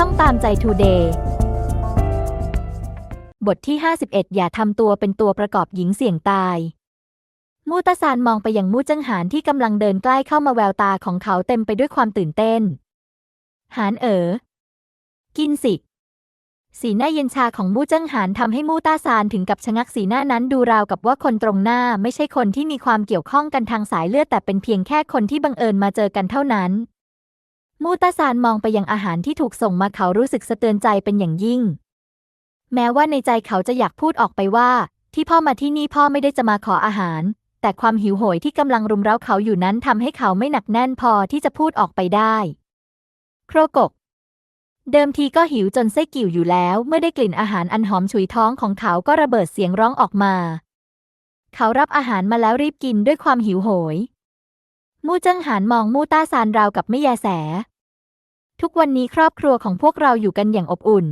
ช่องตามใจทูเดย์บทที่ 51 อย่าทำตัวเป็นตัวประกอบหญิงเสี่ยงตาย มูตาซานมองไปยังมูจิ้งหานที่กำลังเดินใกล้เข้ามาแววตาของเขาเต็มไปด้วยความตื่นเต้น หานเอ๋อ กินสิ สีหน้าเย็นชาของมูจิ้งหานทำให้มูตาซานถึงกับชะงักสีหน้านั้นดูราวกับว่าคนตรงหน้าไม่ใช่คนที่มีความเกี่ยวข้องกันทางสายเลือดแต่เป็นเพียงแค่คนที่บังเอิญมาเจอกันเท่านั้น มูตาซานมองไปยังอาหารที่ถูกส่งมาเขารู้สึกสะเตือนใจเป็นอย่างยิ่ง แม้ว่าในใจเขาจะอยากพูดออกไปว่า ที่พ่อมาที่นี่พ่อไม่ได้จะมาขออาหาร แต่ความหิวโหยที่กำลังรุมเร้าเขาอยู่นั้นทำให้เขาไม่หนักแน่นพอที่จะพูดออกไปได้ โครกก เดิมทีก็หิวจนไส้กิ่วอยู่แล้ว เมื่อได้กลิ่นอาหารอันหอมฉุยท้องของเขาก็ระเบิดเสียงร้องออกมา เขารับอาหารมาแล้วรีบกินด้วยความหิวโหย มู่เจิ้งหานมองมู่ต้าซานราวกับไม่แยแส ทุกวันนี้ครอบครัวของพวกเราอยู่กันอย่างอบอุ่น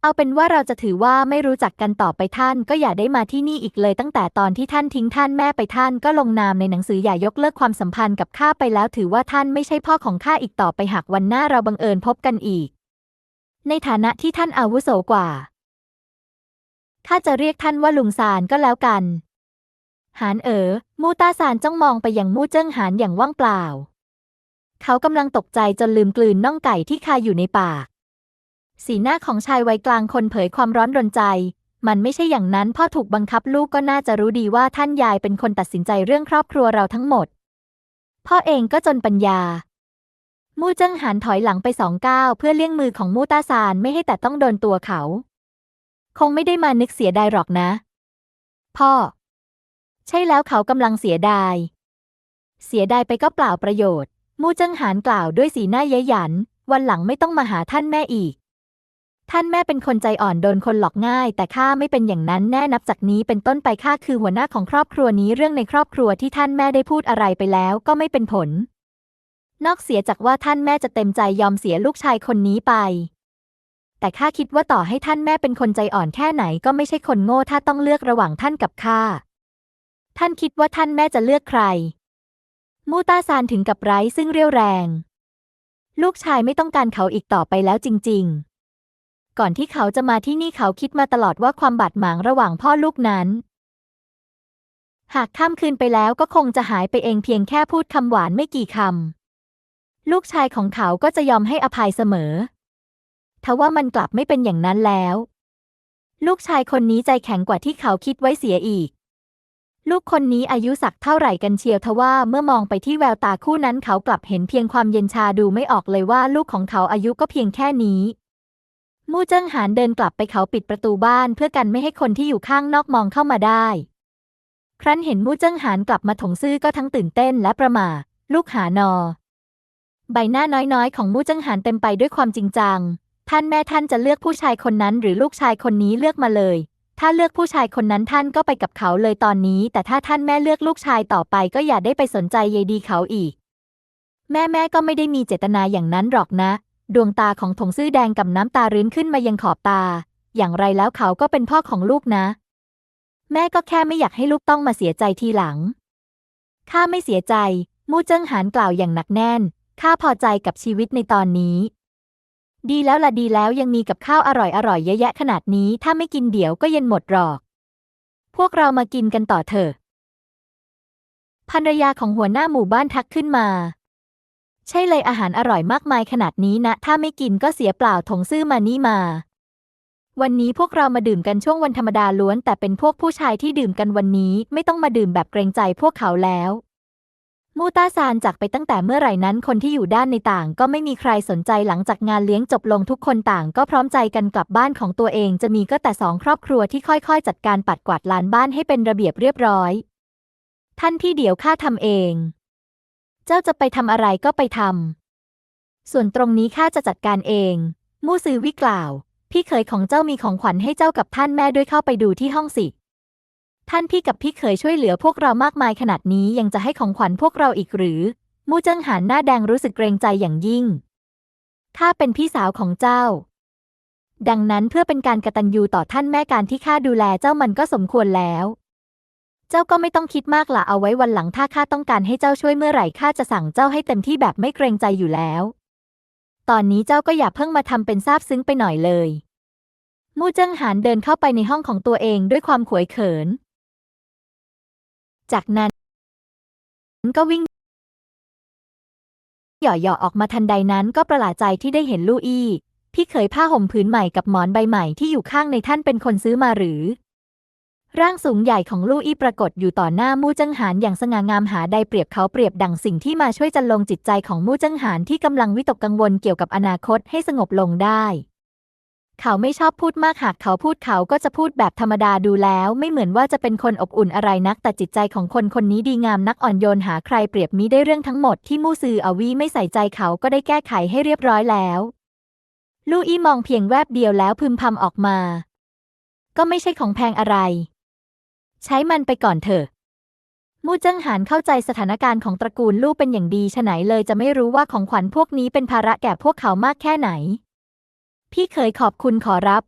เอาเป็นว่าเราจะถือว่าไม่รู้จักกันต่อไปท่านก็อย่าได้มาที่นี่อีกเลยตั้งแต่ตอนที่ท่านทิ้งท่านแม่ไปท่านก็ลงนามในหนังสืออย่ายกเลิกความสัมพันธ์กับข้าไปแล้วถือว่าท่านไม่ใช่พ่อของข้าอีกต่อไปหากวันหน้าเราบังเอิญพบกันอีก ในฐานะที่ท่านอาวุโสกว่าข้าจะเรียกท่านว่าลุงซานก็แล้วกัน หานเอ๋อมูตาซานจ้องมองไปยังมู่เจิ้งหานอย่างว่างเปล่า เขากำลังตกใจจนลืมกลืนน่องไก่ที่คาอยู่ในปาก สีหน้าของชายวัยกลางคนเผยความร้อนรนใจ มันไม่ใช่อย่างนั้นพ่อถูกบังคับลูกก็น่าจะรู้ดีว่าท่านยายเป็นคนตัดสินใจเรื่องครอบครัวเราทั้งหมด พ่อเองก็จนปัญญา มู่เจิ้งหันถอยหลังไปสองก้าวเพื่อเลี่ยงมือของมู่ตาซานไม่ให้แต่ต้องโดนตัวเขา คงไม่ได้มานึกเสียดายหรอกนะ พ่อ ใช่แล้วเขากำลังเสียดาย เสียดายไปก็เปล่าประโยชน์ มู่เจิ้งหานกล่าวด้วยสีหน้าเย้ยหยัน วันหลังไม่ต้องมาหาท่านแม่อีก ท่านแม่เป็นคนใจอ่อนโดนคนหลอกง่าย แต่ข้าไม่เป็นอย่างนั้นแน่นับจากนี้เป็นต้นไปข้าคือหัวหน้าของครอบครัวนี้เรื่องในครอบครัวที่ท่านแม่ได้พูดอะไรไปแล้วก็ไม่เป็นผล นอกเสียจากว่าท่านแม่จะเต็มใจยอมเสียลูกชายคนนี้ไป แต่ข้าคิดว่าต่อให้ท่านแม่เป็นคนใจอ่อนแค่ไหนก็ไม่ใช่คนโง่ถ้าต้องเลือกระหว่างท่านกับข้า ท่านคิดว่าท่านแม่จะเลือกใคร มูตาซานถึงกับไร้ซึ่งเรี่ยวแรง ลูกชายไม่ต้องการเขาอีกต่อไปแล้วจริง ๆ ก่อนที่เขาจะมาที่นี่เขาคิดมาตลอดว่าความบาดหมางระหว่างพ่อลูกนั้น หากข้ามคืนไปแล้วก็คงจะหายไปเองเพียงแค่พูดคำหวานไม่กี่คำลูกชายของเขาก็จะยอมให้อภัยเสมอทว่ามันกลับไม่เป็นอย่างนั้นแล้ว ลูกชายคนนี้ใจแข็งกว่าที่เขาคิดไว้เสียอีก ลูกคนนี้อายุสักเท่าไหร่กันเชียวทว่าเมื่อมองไปที่แววตาคู่นั้นเขากลับเห็นเพียงความเย็นชาดูไม่ออกเลยว่าลูกของเขาอายุก็เพียงแค่นี้ มู่เจิ้งหานเดินกลับไปเขาปิดประตูบ้านเพื่อกันไม่ให้คนที่อยู่ข้างนอกมองเข้ามาได้ ครั้นเห็นมู่เจิ้งหานกลับมาถงซื่อก็ทั้งตื่นเต้นและประหม่าลูกหานอ ใบหน้าน้อยๆ ของมู่เจิ้งหานเต็มไปด้วยความจริงจัง ท่านแม่ท่านจะเลือกผู้ชายคนนั้นหรือลูกชายคนนี้เลือกมาเลย ถ้าเลือกผู้ชายคนนั้นท่านก็ไปกับเขาเลยตอนนี้ แต่ถ้าท่านแม่เลือกลูกชายต่อไปก็อย่าได้ไปสนใจเยดีเขาอีก แม่แม่ก็ไม่ได้มีเจตนาอย่างนั้นหรอกนะ ดวงตาของถงซื่อแดงกับน้ำตารื้นขึ้นมายังขอบตา อย่างไรแล้วเขาก็เป็นพ่อของลูกนะ แม่ก็แค่ไม่อยากให้ลูกต้องมาเสียใจทีหลังข้าไม่เสียใจ มู่เจิ้งหานกล่าวอย่างหนักแน่นข้าพอใจกับชีวิตในตอนนี้ ดีแล้วล่ะดีแล้วยังมีกับข้าวอร่อยอร่อยเยอะแยะขนาดนี้ ถ้าไม่กินเดี๋ยวก็เย็นหมดหรอก พวกเรามากินกันต่อเถอะภรรยาของหัวหน้าหมู่บ้านทักขึ้นมา ใช่เลยอาหารอร่อยมากมายขนาดนี้นะ ถ้าไม่กินก็เสียเปล่าถงซื่อมานี่มา วันนี้พวกเรามาดื่มกันช่วงวันธรรมดาล้วน แต่เป็นพวกผู้ชายที่ดื่มกันวันนี้ ไม่ต้องมาดื่มแบบเกรงใจพวกเขาแล้ว มูตาซานจากไปตั้งแต่เมื่อไหร่นั้นคนที่อยู่ด้านในต่าง ก็ไม่มีใครสนใจหลังจากงานเลี้ยงจบลงทุกคนต่าง ก็พร้อมใจกันกลับบ้านของตัวเอง จะมีก็แต่สองครอบครัวที่ค่อยๆ จัดการปัดกวาดลานบ้านให้เป็นระเบียบเรียบร้อย ท่านพี่เดี๋ยวข้าทำเอง เจ้าจะไปทำอะไรก็ไปทำส่วนตรงนี้ข้าจะจัดการเอง มู่ซือวิกล่าว พี่เขยของเจ้ามีของขวัญให้เจ้ากับท่านแม่ด้วยเข้าไปดูที่ห้องสิ ท่านพี่กับพี่เขยช่วยเหลือพวกเรามากมายขนาดนี้ยังจะให้ของขวัญพวกเราอีกหรือ มู่เจิ้งหานหน้าแดงรู้สึกเกรงใจอย่างยิ่ง ข้าเป็นพี่สาวของเจ้า ดังนั้นเพื่อเป็นการกระตัญญูต่อท่านแม่การที่ข้าดูแลเจ้ามันก็สมควรแล้ว เจ้าก็ไม่ต้องคิดมากละเอาไว้วันหลังถ้าข้าต้องการให้เจ้าช่วยเมื่อไหร่ข้าจะสั่งเจ้าให้เต็มที่แบบไม่เกรงใจอยู่แล้ว ตอนนี้เจ้าก็อย่าเพิ่งมาทำเป็นซาบซึ้งไปหน่อยเลย มู่เจิ้งหานเดินเข้าไปในห้องของตัวเองด้วยความขวยเขิน จากนั้นก็วิ่งหย่อๆออกมาทันใดนั้นก็ประหลาดใจที่ได้เห็นลู่อี้ พี่เขยผ้าห่มผืนใหม่กับหมอนใบใหม่ที่อยู่ข้างในท่านเป็นคนซื้อมาหรือ ร่างสูงใหญ่ของลู่อี้ปรากฏอยู่ต่อหน้ามู่จิ้งหานอย่างสง่างามหาใดเปรียบเขาเปรียบดังสิ่งที่มาช่วยจันลงจิตใจของมู่จิ้งหานที่กำลังวิตกกังวลเกี่ยวกับอนาคตให้สงบลงได้ เขาไม่ชอบพูดมากหากเขาพูดเขาก็จะพูดแบบธรรมดาดูแล้ว ไม่เหมือนว่าจะเป็นคนอบอุ่นอะไรนัก แต่จิตใจของคนคนนี้ดีงามนักอ่อนโยนหาใครเปรียบมิได้เรื่องทั้งหมดที่มู่ซืออวีไม่ใส่ใจเขาก็ได้แก้ไขให้เรียบร้อยแล้ว ลู่อี้มองเพียงแวบเดียวแล้วพึมพำออกมา ก็ไม่ใช่ของแพงอะไร ใช้มันไปก่อนเถอะมู่เจิ้งหานเข้าใจสถานการณ์ของตระกูลลู่เป็นอย่างดีฉะไหนเลยจะไม่รู้ว่าของขวัญพวกนี้เป็นภาระแก่พวกเขามากแค่ไหน พี่เคยขอบคุณขอรับ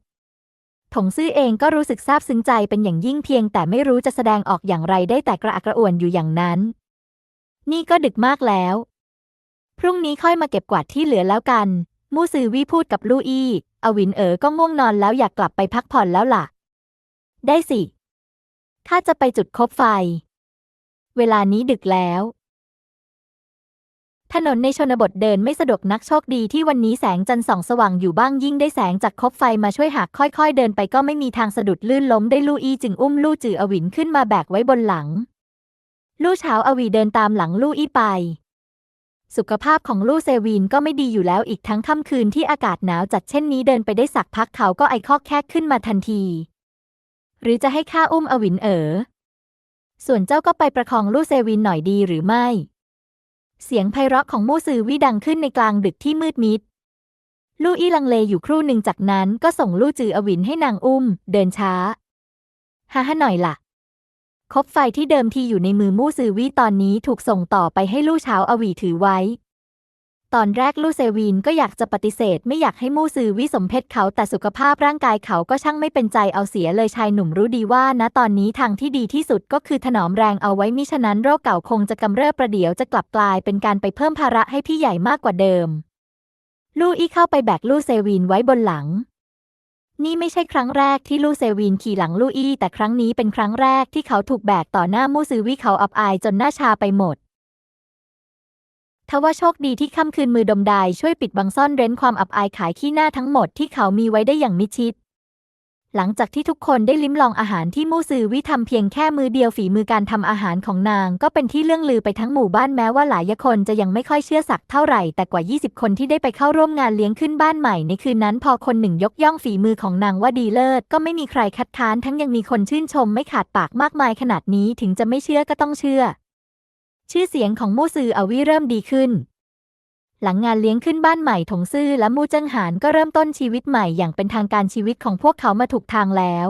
ถงซื่อเองก็รู้สึกซาบซึ้งใจเป็นอย่างยิ่งเพียง แต่ไม่รู้จะแสดงออกอย่างไรได้แต่กระอักกระอ่วนอยู่อย่างนั้น นี่ก็ดึกมากแล้ว พรุ่งนี้ค่อยมาเก็บกวาดที่เหลือแล้วกัน มู่ซือวี่พูดกับลู่อี้อวินเอ๋อก็ง่วงนอนแล้วอยากกลับไปพักผ่อนแล้วล่ะ ได้สิข้าจะไปจุดคบไฟ เวลานี้ดึกแล้ว ถนนในชนบทเดินไม่สะดวกนักโชคดีที่วันนี้แสงจันทร์ส่องสว่างอยู่บ้างยิ่งได้แสงจากคบไฟมาช่วยหากค่อยๆ เดินไปก็ไม่มีทางสะดุดลื่นล้มได้ลู่อี้จึงอุ้มลู่จืออวินขึ้นมาแบกไว้บนหลัง ลู่เช้าอวีเดินตามหลังลู่อี้ไป สุขภาพของลู่เซวีนก็ไม่ดีอยู่แล้วอีกทั้งค่ำคืนที่อากาศหนาวจัดเช่นนี้เดินไปได้สักพักเขาก็ไอคอกแคกขึ้นมาทันที หรือจะให้ข้าอุ้มอวินเอ๋อส่วนเจ้าก็ไปประคองลู่เซวินหน่อยดีหรือไม่ เสียงไพเราะของมู่ซือวี่ดังขึ้นในกลางดึกที่มืดมิด ลู่อี้ลังเลอยู่ครู่หนึ่งจากนั้นก็ส่งลู่จืออวินให้นางอุ้ม เดินช้าฮ่าฮ่าหน่อยล่ะ คบไฟที่เดิมทีอยู่ในมือมู่ซือวี่ตอนนี้ถูกส่งต่อไปให้ลู่เช้าอวีถือไว้ ตอนแรกลู่เซวีนก็อยากจะปฏิเสธไม่อยากให้มู่ซือวิสมเพชเขาแต่สุขภาพร่างกายเขาก็ช่างไม่เป็นใจเอาเสียเลยชายหนุ่มรู้ดีว่าณตอนนี้ทางที่ดีที่สุดก็คือถนอมแรงเอาไว้มิฉะนั้นโรคเก่าคงจะกำเริบประเดี๋ยวจะกลับกลายเป็นการไปเพิ่มภาระให้พี่ใหญ่มากกว่าเดิม ลู่อี้เข้าไปแบกลู่เซวีนไว้บนหลัง นี่ไม่ใช่ครั้งแรกที่ลู่เซวีนขี่หลังลู่อี้แต่ครั้งนี้เป็นครั้งแรกที่เขาถูกแบกต่อหน้ามู่ซือวิเขาอับอายจนหน้าชาไปหมด ทว่าโชคดีที่ค่ำคืนมือดมดายช่วยปิดบังซ่อนเร้นความอับอายขายขี้หน้าทั้งหมดที่เขามีไว้ได้อย่างมิชิด หลังจากที่ทุกคนได้ลิ้มลองอาหารที่มู่ซือวิทำเพียงแค่มือเดียวฝีมือการทำอาหารของนาง ก็เป็นที่เรื่องลือไปทั้งหมู่บ้านแม้ว่าหลายคนจะยังไม่ค่อยเชื่อสักเท่าไหร่ แต่กว่า 20 คนที่ได้ไปเข้าร่วมงานเลี้ยงขึ้นบ้านใหม่ในคืนนั้น พอคนหนึ่งยกย่องฝีมือของนางว่าดีเลิศก็ไม่มีใครคัดค้านทั้งยังมีคนชื่นชมไม่ขาดปากมากมายขนาดนี้ถึงจะไม่เชื่อก็ต้องเชื่อ ชื่อเสียงของมู่ซืออวี่เริ่มดีขึ้น หลังงานเลี้ยงขึ้นบ้านใหม่ถงซื่อและมู่เจิ้งหานก็เริ่มต้นชีวิตใหม่อย่างเป็นทางการชีวิตของพวกเขามาถูกทางแล้ว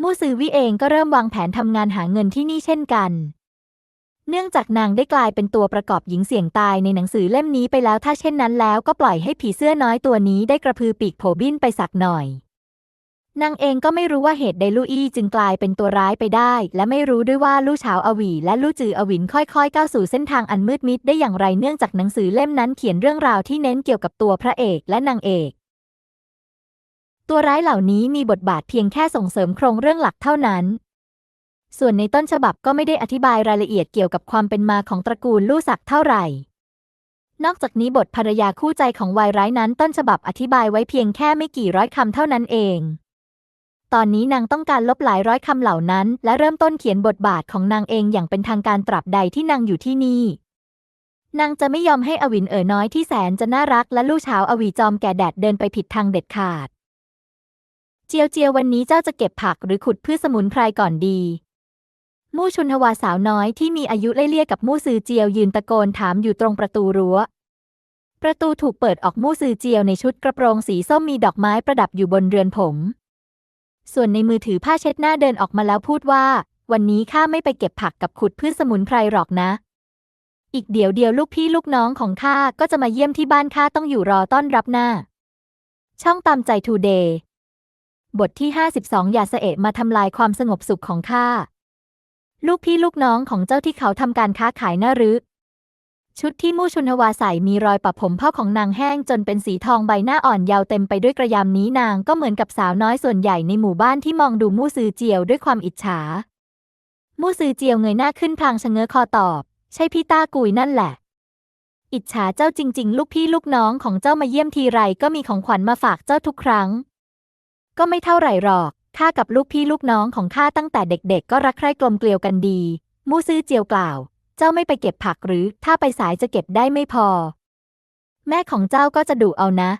มู่ซือวิเองก็เริ่มวางแผนทำงานหาเงินที่นี่เช่นกัน เนื่องจากนางได้กลายเป็นตัวประกอบหญิงเสี่ยงตายในหนังสือเล่มนี้ไปแล้วถ้าเช่นนั้นแล้วก็ปล่อยให้ผีเสื้อน้อยตัวนี้ได้กระพือปีกโผบินไปสักหน่อย นางเองก็ไม่รู้ว่าเหตุใดลู่อี้จึงกลายเป็นตัวร้ายไปได้ และไม่รู้ด้วยว่าลู่เฉาอวีและลู่จืออวินค่อยๆก้าวสู่เส้นทางอันมืดมิดได้อย่างไรเนื่องจากหนังสือเล่มนั้นเขียนเรื่องราวที่เน้นเกี่ยวกับตัวพระเอกและนางเอก ตัวร้ายเหล่านี้มีบทบาทเพียงแค่ส่งเสริมโครงเรื่องหลักเท่านั้น ส่วนในต้นฉบับก็ไม่ได้อธิบายรายละเอียดเกี่ยวกับความเป็นมาของตระกูลลู่ศักดิ์เท่าไหร่นอกจากนี้บทภรรยาคู่ใจของวายร้ายนั้นต้นฉบับอธิบายไว้เพียงแค่ไม่กี่ร้อยคำเท่านั้นเอง ตอนนี้นางต้องการลบหลายร้อยคำเหล่านั้น และเริ่มต้นเขียนบทบาทของนางเองอย่างเป็นทางการตราบใดที่นางอยู่ที่นี่ นางจะไม่ยอมให้อวินเอ๋อน้อยที่แสนจะน่ารักและลูกเช้าอวีจอมแก่แดดเดินไปผิดทางเด็ดขาด เจียวเจียววันนี้เจ้าจะเก็บผักหรือขุดพืชสมุนไพรก่อนดีมู่ชุนทวาสาวน้อยที่มีอายุไล่เลี่ยกับมู่ซือเจียวยืนตะโกนถามอยู่ตรงประตูรั้ว ประตูถูกเปิดออกมู่ซือเจียวในชุดกระโปรงสีส้มมีดอกไม้ประดับอยู่บนเรือนผม ส่วนในมือถือผ้าเช็ดหน้าเดินออกมาแล้วพูดว่า วันนี้ข้าไม่ไปเก็บผักกับขุดพืชสมุนไพรหรอกนะ อีกเดี๋ยวเดียวลูกพี่ลูกน้องของข้าก็จะมาเยี่ยมที่บ้านข้าต้องอยู่รอต้อนรับหน้า ช่องตามใจทูเดย์บทที่ 52 อย่าเสเอะมาทำลายความสงบสุขของข้า ลูกพี่ลูกน้องของเจ้าที่เขาทำการค้าขายน่ารึ ชุดที่มู่ชุนวาใส่มีรอยปะผมเผ้าของนางแห้งจนเป็นสีทองใบหน้าอ่อนยาวเต็มไปด้วยกระยำนี้นางก็เหมือนกับสาวน้อยส่วนใหญ่ในหมู่บ้านที่มองดูมู่ซือเจียวด้วยความอิจฉา มู่ซือเจียวเงยหน้าขึ้นพลางชะเง้อคอตอบ ใช่พี่ต้ากุยนั่นแหละ อิจฉาเจ้าจริง ๆ ลูกพี่ลูกน้องของเจ้ามาเยี่ยมทีไรก็มีของขวัญมาฝากเจ้าทุกครั้ง ก็ไม่เท่าไหร่หรอกข้ากับลูกพี่ลูกน้องของข้าตั้งแต่เด็ก ๆ ก็รักใคร่กลมเกลียวกันดี มู่ซื่อเจียวกล่าว เจ้าไม่ไปเก็บผักหรือถ้าไปสายจะเก็บได้ไม่พอ แม่ของเจ้าก็จะดุเอานะ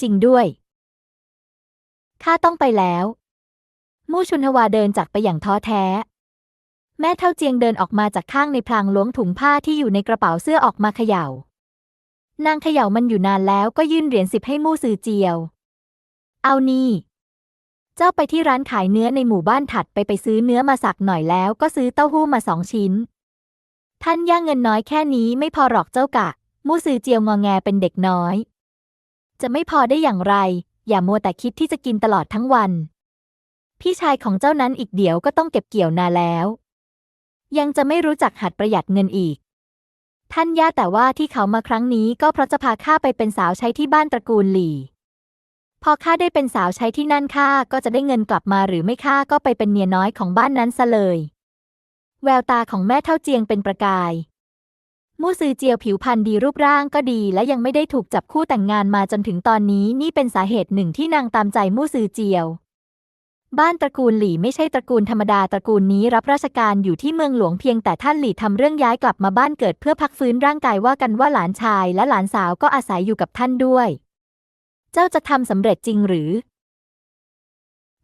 จริงด้วย ข้าต้องไปแล้ว มู่ชุนทวาเดินจากไปอย่างท้อแท้ แม่เท่าเจียงเดินออกมาจากข้างในพลางล้วงถุงผ้าที่อยู่ในกระเป๋าเสื้อออกมาเขย่า นางเขย่ามันอยู่นานแล้วก็ยื่นเหรียญสิบให้มู่ซือเจียว เอานี่เจ้าไปที่ร้านขายเนื้อในหมู่บ้านถัดไปไปซื้อเนื้อมาสักหน่อยแล้วก็ซื้อเต้าหู้มาสองชิ้น ท่านย่างเงินน้อยแค่นี้ไม่พอหรอกเจ้ากะ มูซือเจียวงอแงเป็นเด็กน้อย จะไม่พอได้อย่างไร อย่ามัวแต่คิดที่จะกินตลอดทั้งวัน พี่ชายของเจ้านั้นอีกเดี๋ยวก็ต้องเก็บเกี่ยวนาแล้ว ยังจะไม่รู้จักหัดประหยัดเงินอีก ท่านย่าแต่ว่าที่เขามาครั้งนี้ก็เพราะจะพาข้าไปเป็นสาวใช้ที่บ้านตระกูลหลี่ พอข้าได้เป็นสาวใช้ที่นั่นข้าก็จะได้เงินกลับมาหรือไม่ข้าก็ไปเป็นเมียน้อยของบ้านนั้นซะเลย แววตาของแม่เท่าเจียงเป็นประกายมู่ซือเจียวผิวพรรณดีรูปร่างก็ดีและยังไม่ได้ถูกจับคู่แต่งงานมาจนถึงตอนนี้นี่เป็นสาเหตุหนึ่งที่นางตามใจมู่ซือเจียว บ้านตระกูลหลี่ไม่ใช่ตระกูลธรรมดาตระกูลนี้รับราชการอยู่ที่เมืองหลวงเพียงแต่ท่านหลี่ทำเรื่องย้ายกลับมาบ้านเกิดเพื่อพักฟื้นร่างกายว่ากันว่าหลานชายและหลานสาวก็อาศัยอยู่กับท่านด้วย เจ้าจะทำสำเร็จจริงหรือ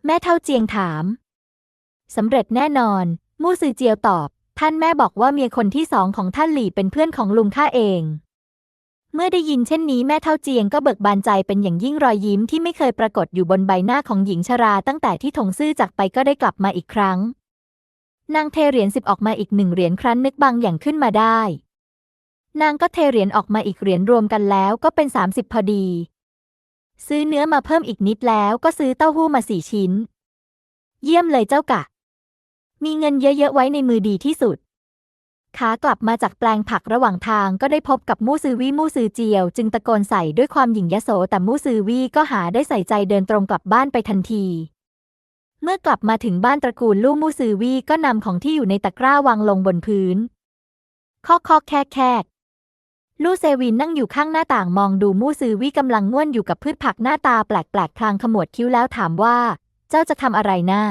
แม่เท่าเจียงถามสำเร็จแน่นอน มู่ซือเจียวตอบ ท่านแม่บอกว่าเมียคนที่สองของท่านหลี่เป็นเพื่อนของลุงข้าเอง เมื่อได้ยินเช่นนี้แม่เท่าเจียงก็เบิกบานใจเป็นอย่างยิ่งรอยยิ้มที่ไม่เคยปรากฏอยู่บนใบหน้าของหญิงชราตั้งแต่ที่ถงซื่อจากไปก็ได้กลับมาอีกครั้ง นางเทเหรียญสิบออกมาอีกหนึ่งเหรียญครั้นนึกบางอย่างขึ้นมาได้ นางก็เทเหรียญออกมาอีกเหรียญรวมกันแล้วก็เป็นสามสิบพอดี ซื้อเนื้อมาเพิ่มอีกนิดแล้วก็ซื้อเต้าหู้มาสี่ชิ้น เยี่ยมเลยเจ้ากะ มีเงินเยอะๆไว้ในมือดีที่สุด ขากลับมาจากแปลงผักระหว่างทางก็ได้พบกับมู่ซือวี่มู่ซือเจียว จึงตะโกนใส่ด้วยความหยิ่งยโสแต่มู่ซือวี่ก็หาได้ใส่ใจเดินตรงกลับบ้านไปทันที เมื่อกลับมาถึงบ้านตระกูลลู่มู่ซือวี่ก็นำของที่อยู่ในตะกร้าวางลงบนพื้นคอกคอกแคกแคกลู่เซวินนั่งอยู่ข้างหน้าต่างมองดูมู่ซือวี่กำลังง่วนอยู่กับพืชผักหน้าตาแปลกๆพลางขมวดคิ้วแล้วถามว่า เจ้าจะทำอะไรหน้า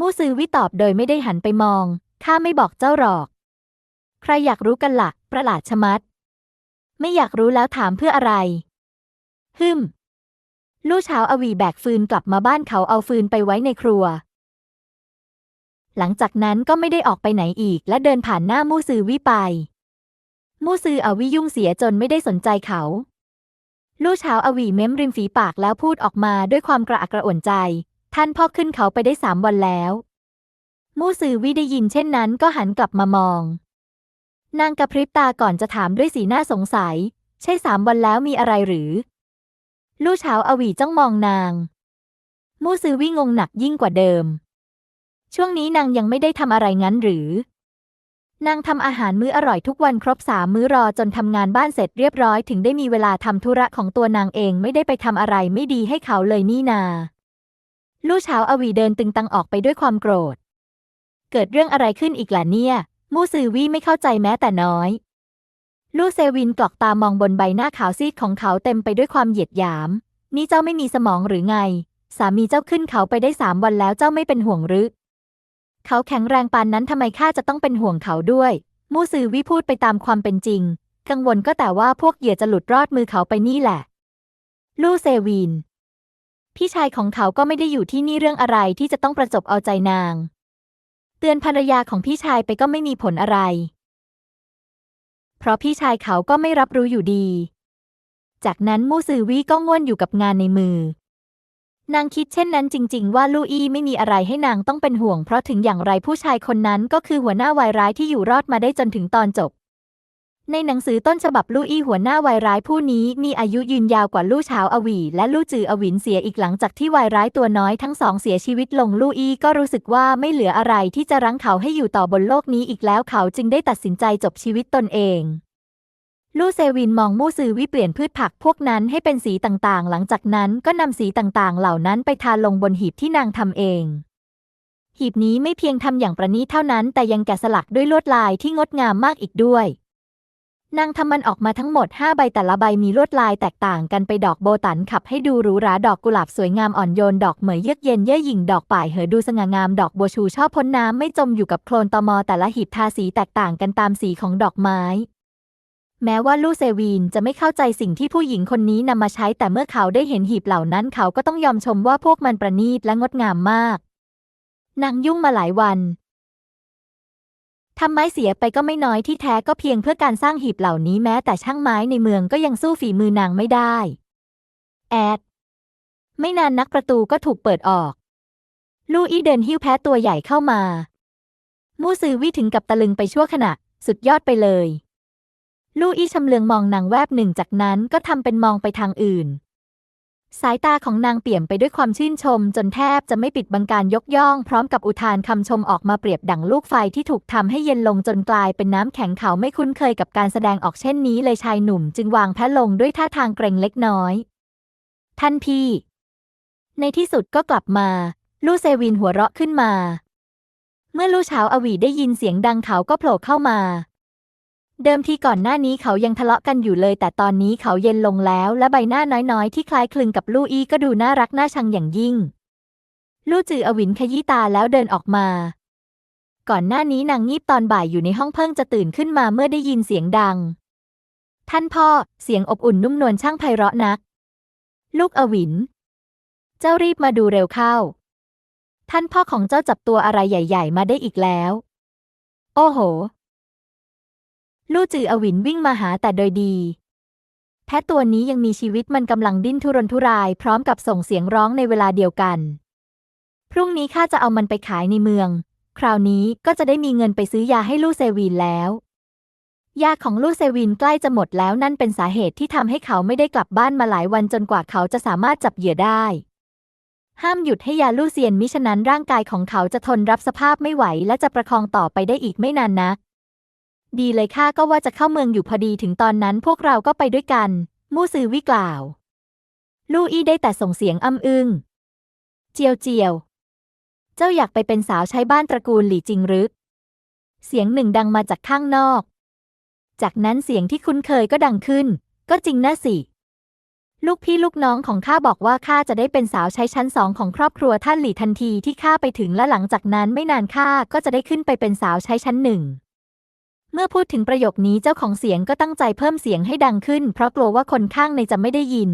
มู่ซือวี่ตอบโดยไม่ได้หันไปมอง ข้าไม่บอกเจ้าหรอก ใครอยากรู้กันละ่ะ ประหลาดชะมัด ไม่อยากรู้แล้วถามเพื่ออะไร ฮึม ลู่เช้าอวีแบกฟืนกลับมาบ้านเขาเอาฟืนไปไว้ในครัว หลังจากนั้นก็ไม่ได้ออกไปไหนอีกและเดินผ่านหน้ามู่ซือวี่ไป มู่ซืออวียุ่งเสียจนไม่ได้สนใจเขา ลู่เช้าอวีเม้มริมฝีปากแล้วพูดออกมาด้วยความกระอักกระอ่วนใจ ท่านพ่อขึ้นเขาไปได้สามวันแล้ว มู่ซือวีได้ยินเช่นนั้นก็หันกลับมามอง นางกระพริบตาก่อนจะถามด้วยสีหน้าสงสัย ใช่สามวันแล้วมีอะไรหรือ ลู่เช้าอวีจ้องมองนาง มู่ซือวี่งงหนักยิ่งกว่าเดิม ช่วงนี้นางยังไม่ได้ทำอะไรงั้นหรือ นางทำอาหารมื้ออร่อยทุกวันครบสามมื้อรอจนทำงานบ้านเสร็จเรียบร้อยถึงได้มีเวลาทำธุระของตัวนางเองไม่ได้ไปทำอะไรไม่ดีให้เขาเลยนี่นา ลู่เช้าอวีเดินตึงตังออกไปด้วยความโกรธ เกิดเรื่องอะไรขึ้นอีกล่ะเนี่ย มู่ซือวี่ไม่เข้าใจแม้แต่น้อย ลู่เซวินกลอกตามองบนใบหน้าขาวซีดของเขาเต็มไปด้วยความเหยียดหยาม นี่เจ้าไม่มีสมองหรือไง สามีเจ้าขึ้นเขาไปได้สามวันแล้วเจ้าไม่เป็นห่วงหรือ เขาแข็งแรงปานนั้นทำไมข้าจะต้องเป็นห่วงเขาด้วย มู่ซือวี่พูดไปตามความเป็นจริง กังวลก็แต่ว่าพวกเหยื่อจะหลุดรอดมือเขาไปนี่แหละ ลู่เซวิน พี่ชายของเขาก็ไม่ได้อยู่ที่นี่เรื่องอะไรที่จะต้องประจบเอาใจนาง เตือนภรรยาของพี่ชายไปก็ไม่มีผลอะไร เพราะพี่ชายเขาก็ไม่รับรู้อยู่ดี จากนั้นมู่ซือวี่ก็ง่วนอยู่กับงานในมือ นางคิดเช่นนั้นจริง ๆ ว่าลู่อี้ไม่มีอะไรให้นางต้องเป็นห่วง เพราะถึงอย่างไรผู้ชายคนนั้นก็คือหัวหน้าวายร้ายที่อยู่รอดมาได้จนถึงตอนจบ ในหนังสือต้นฉบับลู่อี้หัวหน้าวายร้ายผู้นี้มีอายุยืนยาวกว่าลู่เฉาอวีและลู่จืออวินเสียอีกหลังจากที่วายร้ายตัวน้อยทั้งสองเสียชีวิตลงลู่อี้ก็รู้สึกว่าไม่เหลืออะไรที่จะรั้งเขาให้อยู่ต่อบนโลกนี้อีกแล้วเขาจึงได้ตัดสินใจจบชีวิตตนเองลู่เซวินมองมู่ซือวิเปลี่ยนพืชผักพวกนั้นให้เป็นสีต่างๆ หลังจากนั้นก็นำสีต่างๆ เหล่านั้นไปทาลงบนหีบที่นางทำเองหีบนี้ไม่เพียงทำอย่างประณีตเท่านั้น แต่ยังแกะสลักด้วยลวดลายที่งดงามมากอีกด้วย นางทำมันออกมาทั้งหมด 5 ใบแต่ละใบมีลวดลายแตกต่างกันไปดอกโบตันขับให้ดูหรูหราดอกกุหลาบสวยงามอ่อนโยน ดอกเหมยเยือกเย็นเย่อหยิ่งดอกป่ายเหอดูสง่างาม ดอกบัวชูชอบพ้นน้ำไม่จมอยู่กับโคลนตอมอแต่ละหีบทาสีแตกต่างกันตามสีของดอกไม้ แม้ว่าลู่เซวีนจะไม่เข้าใจสิ่งที่ผู้หญิงคนนี้นำมาใช้แต่เมื่อเขาได้เห็นหีบเหล่านั้นเขาก็ต้องยอมชมว่าพวกมันประณีตและงดงามมากนางยุ่งมาหลายวัน ทำไม้เสียไปก็ไม่น้อยที่แท้ก็เพียงเพื่อการสร้างหีบเหล่านี้แม้แต่ช่างไม้ในเมืองก็ยังสู้ฝีมือนางไม่ได้ แอด ไม่นานนักประตูก็ถูกเปิดออก ลู่อี้เดินหิ้วแพ้ตัวใหญ่เข้ามา มู่ซือวี่ถึงกับตะลึงไปชั่วขณะ สุดยอดไปเลย ลู่อี้ชำเลืองมองนางแวบหนึ่งจากนั้นก็ทำเป็นมองไปทางอื่น สายตาของนางเปี่ยมไปด้วยความชื่นชม จนแทบจะไม่ปิดบังการยกย่อง พร้อมกับอุทานคำชมออกมาเปรียบดั่งลูกไฟที่ถูกทำให้เย็นลงจนกลายเป็นน้ำแข็งเขาไม่คุ้นเคยกับการแสดงออกเช่นนี้เลยชายหนุ่ม จึงวางแพ้ลงด้วยท่าทางเกรงเล็กน้อย ท่านพี่ ในที่สุดก็กลับมา ลู่เซวินหัวเราะขึ้นมา เมื่อลู่เฉาอวีได้ยินเสียงดังเขาก็โผล่เข้ามา เดิมทีก่อนหน้านี้เขายังทะเลาะกันอยู่เลย แต่ตอนนี้เขาเย็นลงแล้ว และใบหน้าน้อยๆ ที่คล้ายคลึงกับลู่อี้ก็ดูน่ารักน่าชังอย่างยิ่ง ลู่จืออวินขยี้ตาแล้วเดินออกมา ก่อนหน้านี้นางงีบตอนบ่ายอยู่ในห้องเพิ่งจะตื่นขึ้นมาเมื่อได้ยินเสียงดัง ท่านพ่อเสียงอบอุ่นนุ่มนวลช่างไพเราะนัก ลูกอวิน เจ้ารีบมาดูเร็วเข้า ท่านพ่อของเจ้าจับตัวอะไรใหญ่ ๆ มาได้อีกแล้ว โอ้โห ลู่จืออวินวิ่งมาหาแต่โดยดี แพะตัวนี้ยังมีชีวิตมันกำลังดิ้นทุรนทุรายพร้อมกับส่งเสียงร้องในเวลาเดียวกัน พรุ่งนี้ข้าจะเอามันไปขายในเมือง คราวนี้ก็จะได้มีเงินไปซื้อยาให้ลู่เซวีนแล้ว ยาของลู่เซวินใกล้จะหมดแล้วนั่นเป็นสาเหตุที่ทำให้เขาไม่ได้กลับบ้านมาหลายวันจนกว่าเขาจะสามารถจับเหยื่อได้ ห้ามหยุดให้ยาลู่เซียนมิฉะนั้นร่างกายของเขาจะทนรับสภาพไม่ไหวและจะประคองต่อไปได้อีกไม่นานนัก ดีเลยข้าก็ว่าจะเข้าเมืองอยู่พอดีถึงตอนนั้นพวกเราก็ไปด้วยกัน มู่ซือวิกล่าว ลู่อี้ได้แต่ส่งเสียงอ้ำอึ้ง เจียวเจียว เจ้าอยากไปเป็นสาวใช้บ้านตระกูลหลี่จริงหรือ เสียงหนึ่งดังมาจากข้างนอก จากนั้นเสียงที่คุ้นเคยก็ดังขึ้น ก็จริงนะสิ ลูกพี่ลูกน้องของข้าบอกว่าข้าจะได้เป็นสาวใช้ชั้นสองของครอบครัวท่านหลี่ทันทีที่ข้าไปถึงและหลังจากนั้นไม่นานข้าก็จะได้ขึ้นไปเป็นสาวใช้ชั้นหนึ่ง เมื่อพูดถึงประโยคนี้เจ้าของเสียงก็ตั้งใจเพิ่มเสียงให้ดังขึ้น เพราะกลัวว่าคนข้างในจะไม่ได้ยิน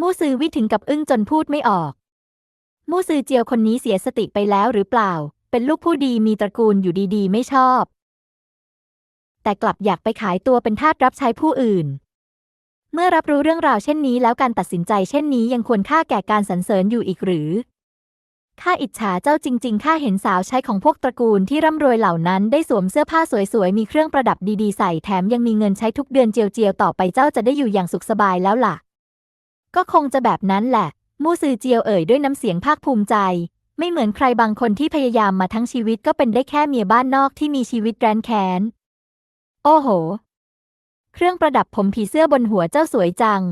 มู่ซือวิถึงกับอึ้งจนพูดไม่ออก มู่ซือเจียวคนนี้เสียสติไปแล้วหรือเปล่า เป็นลูกผู้ดีมีตระกูลอยู่ดีๆ ไม่ชอบ แต่กลับอยากไปขายตัวเป็นทาสรับใช้ผู้อื่น เมื่อรับรู้เรื่องราวเช่นนี้แล้วการตัดสินใจเช่นนี้ยังควรค่าแก่การสรรเสริญอยู่อีกหรือ ข้าอิจฉาเจ้าจริง ๆ ข้าเห็นสาวใช้ของพวกตระกูลที่ร่ำรวยเหล่านั้นได้สวมเสื้อผ้าสวยๆ มีเครื่องประดับดีๆ ใส่แถมยังมีเงินใช้ทุกเดือนเจียวๆ ต่อไปเจ้าจะได้อยู่อย่างสุขสบายแล้วล่ะ ก็คงจะแบบนั้นแหละ มู่ซือเจียวเอ่ยด้วยน้ำเสียงภาคภูมิใจ ไม่เหมือนใครบางคนที่พยายามมาทั้งชีวิตก็เป็นได้แค่เมียบ้านนอกที่มีชีวิตแรนแค้น โอ้โห เครื่องประดับผมผีเสื้อบนหัวเจ้าสวยจัง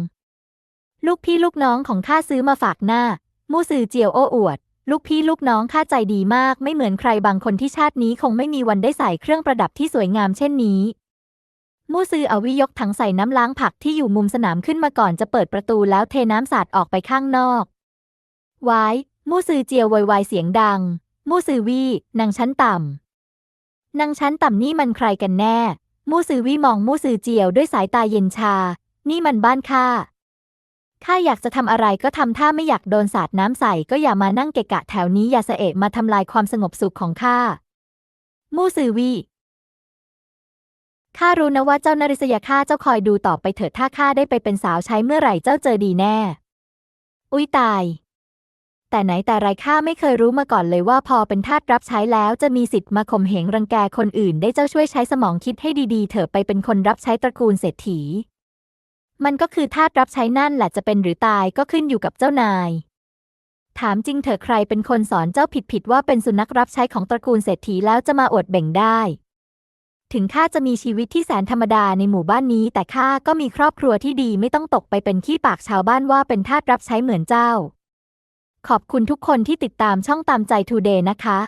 ลูกพี่ลูกน้องของข้าซื้อมาฝากหน้า มู่ซือเจียวโอ้อวด ลูกพี่ลูกน้องข้าใจดีมากไม่เหมือนใครบางคนที่ชาตินี้คงไม่มีวันได้ใส่เครื่องประดับที่สวยงามเช่นนี้ มู่ซือเอาวิยกถังใส่น้ำล้างผักที่อยู่มุมสนามขึ้นมาก่อนจะเปิดประตูแล้วเทน้ำสาดออกไปข้างนอก ไว้ มู่ซือเจียววอยวายเสียงดัง มู่ซือวี่นางชั้นต่ำนางชั้นต่ำนี่มันใครกันแน่ มู่ซือวี่มองมู่ซือเจียวด้วยสายตาเย็นชา นี่มันบ้านข้า ข้าอยากจะทำอะไรก็ทำถ้าไม่อยากโดนสาดน้ำใส่ก็อย่ามานั่งเกะกะแถวนี้อย่าเสเอะมาทำลายความสงบสุขของข้า มู่ซือวีข้ารู้นะว่าเจ้านาริสยาข้าเจ้าคอยดูต่อไปเถิดถ้าข้าได้ไปเป็นสาวใช้เมื่อไหร่เจ้าเจอดีแน่ อุ้ยตาย แต่ไหนแต่ไรข้าไม่เคยรู้มาก่อนเลยว่าพอเป็นทาสรับใช้แล้วจะมีสิทธิ์มาข่มเหงรังแกคนอื่น ได้เจ้าช่วยใช้สมองคิดให้ดีๆ เถอะไปเป็นคนรับใช้ตระกูลเศรษฐี มันก็คือทาสรับใช้นั่นแหละจะเป็นหรือตายก็ขึ้นอยู่กับเจ้านาย ถามจริงเถอะใครเป็นคนสอนเจ้าผิดๆว่าเป็นสุนัขรับใช้ของตระกูลเศรษฐีแล้วจะมาอวดเบ่งได้ ถึงข้าจะมีชีวิตที่แสนธรรมดาในหมู่บ้านนี้ แต่ข้าก็มีครอบครัวที่ดีไม่ต้องตกไปเป็นขี้ปากชาวบ้านว่าเป็นทาสรับใช้เหมือนเจ้า ขอบคุณทุกคนที่ติดตามช่องตามใจทูเดย์นะคะ